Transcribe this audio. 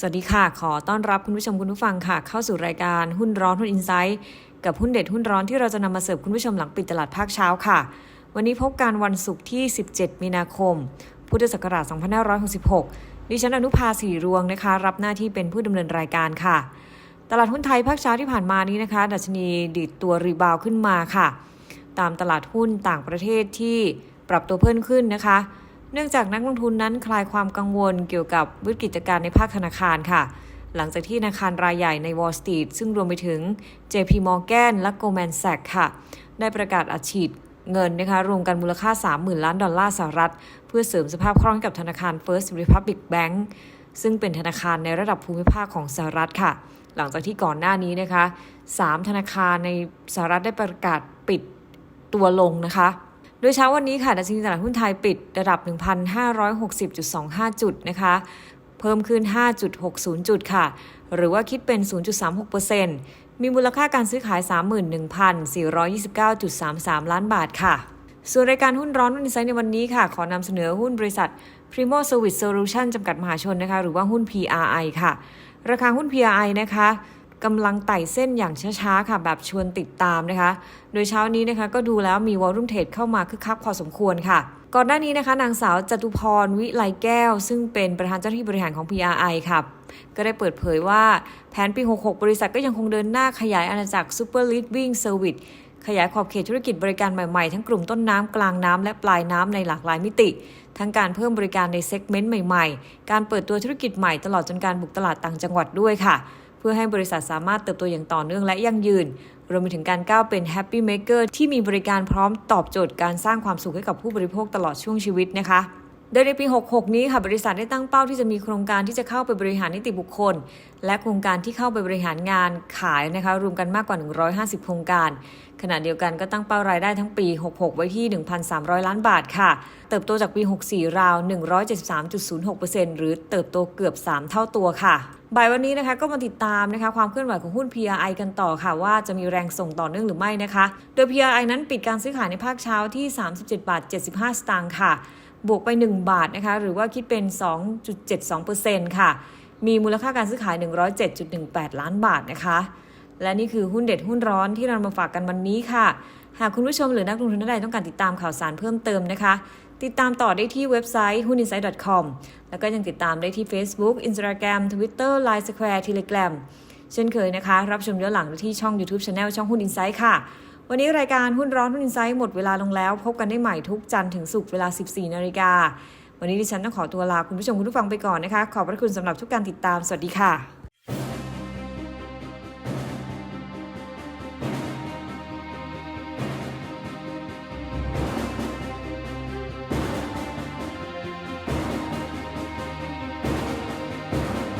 สวัสดีค่ะ ขอต้อนรับคุณผู้ชมคุณผู้ฟังค่ะ เข้าสู่รายการหุ้นร้อนหุ้นอินไซต์กับหุ้นเด็ดหุ้นร้อนที่เราจะนำมาเสิร์ฟคุณผู้ชมหลังปิดตลาดภาคเช้าค่ะ วันนี้พบกันวันศุกร์ที่ 17 มีนาคม พุทธศักราช 2566 ดิฉันอนุภาสีรวงนะคะ รับหน้าที่เป็นผู้ดำเนินรายการค่ะ ตลาดหุ้นไทยภาคเช้าที่ผ่านมานี้นะคะ ดัชนีดีดตัวรีบาวขึ้นมาค่ะ ตามตลาดหุ้นต่างประเทศที่ปรับตัวเพิ่มขึ้นนะคะ เนื่องจากนักลงทุนนั้นคลายความกังวลเกี่ยวกับวิกฤตการณ์ในภาคธนาคารค่ะ หลังจากที่ธนาคารรายใหญ่ใน Wall Street ซึ่งรวมไปถึง JP Morgan และ Goldman Sachs ค่ะ ได้ประกาศอัดฉีดเงินนะคะรวมกันมูลค่า 30,000 ล้านดอลลาร์สหรัฐ เพื่อเสริมสภาพคล่องกับธนาคาร First Republic Bank ซึ่งเป็นธนาคารในระดับภูมิภาคของสหรัฐค่ะ หลังจากที่ก่อนหน้านี้นะคะ 3 ธนาคารในสหรัฐได้ประกาศปิดตัวลงนะคะ โดยเช้าวันนี้ค่ะดัชนีตลาดหุ้นไทยปิดระดับ 1,560.25 จุดนะคะ เพิ่มขึ้น 5.60 จุดค่ะ หรือว่าคิดเป็น 0.36%มีมูลค่าการซื้อขาย 31,429.33 ล้านบาทค่ะ ส่วนรายการหุ้นร้อนหุ้นนไซต์ในวันนี้ค่ะ ขอนำเสนอหุ้นบริษัท Primo Service Solution จำกัดมหาชนนะคะ หรือว่าหุ้น PRI ค่ะ ราคาหุ้น PRI นะคะ กำลังไต่เส้นอย่างช้าๆค่ะแบบชวนติดตามนะคะ โดยเช้านี้นะคะก็ดูแล้วมีวอลุ่มเทรดเข้ามาคึกคักพอสมควรค่ะ ก่อนหน้านี้นะคะ นางสาวจตุพรวิไลแก้ว ซึ่งเป็นประธานเจ้าหน้าที่บริหารของ PRI ค่ะก็ได้เปิดเผยว่าแผนปี 66 บริษัทก็ยังคงเดินหน้าขยายอาณาจักร Super Living Service ขยายขอบเขตธุรกิจบริการใหม่ๆ ทั้งกลุ่มต้นน้ำกลางน้ำและปลายน้ำในหลากหลายมิติ ทั้งการเพิ่มบริการในเซกเมนต์ใหม่ๆ การเปิดตัวธุรกิจใหม่ตลอดจนการบุกตลาดต่างจังหวัดด้วยค่ะ เพื่อให้บริษัทสามารถเติบโตอย่างต่อเนื่องและยั่งยืน รวมไปถึงการก้าวเป็น Happy Maker ที่มีบริการพร้อมตอบโจทย์การสร้างความสุขให้กับผู้บริโภคตลอดช่วงชีวิตนะคะโดยในปี 66 นี้ค่ะ บริษัทได้ตั้งเป้าที่จะมีโครงการที่จะเข้าไปบริหารนิติบุคคล และโครงการที่เข้าไปบริหารงานขายนะคะ รวมกันมากกว่า 150 โครงการ ขณะเดียวกันก็ตั้งเป้ารายได้ทั้งปี 66 ไว้ที่ 1,300 ล้านบาทค่ะ เติบโตจากปี 64 ราว 173.06%หรือเติบโตเกือบ 3 เท่าตัวค่ะ บ่ายวันนี้นะคะก็มาติดตามนะคะความเคลื่อนไหวของหุ้น PRI กันต่อค่ะ ว่าจะมีแรงส่งต่อเนื่องหรือไม่นะคะ โดย PRI นั้นปิดการซื้อขายในภาคเช้าที่ 37 บาท 75 สตางค์ค่ะ บวกไป 1 บาทนะคะ หรือว่าคิดเป็น 2.72%ค่ะ มีมูลค่าการซื้อขาย 107.18 ล้านบาทนะคะ และนี่คือหุ้นเด็ดหุ้นร้อนที่เรามาฝากกันวันนี้ค่ะ หากคุณผู้ชมหรือนักลงทุนท่านใดต้องการติดตามข่าวสารเพิ่มเติมนะคะ ติดตามต่อได้ที่เว็บไซต์ huninsight.com แล้วก็ยังติดตามได้ที่ Facebook Instagram Twitter Line Square Telegram เช่นเคยนะคะ รับชมย้อนหลังได้ที่ช่อง YouTube Channel ช่องหุ้น Insight ค่ะ วันนี้รายการหุ้นร้อนหุ้น Insight หมดเวลาลงแล้ว พบกันได้ใหม่ทุกจันทร์ถึงศุกร์เวลา 14 นาฬิกา วันนี้ดิฉันต้องขอตัวลาคุณผู้ชมคุณผู้ฟังไปก่อนนะคะ ขอบพระคุณสำหรับทุกการติดตาม สวัสดีค่ะ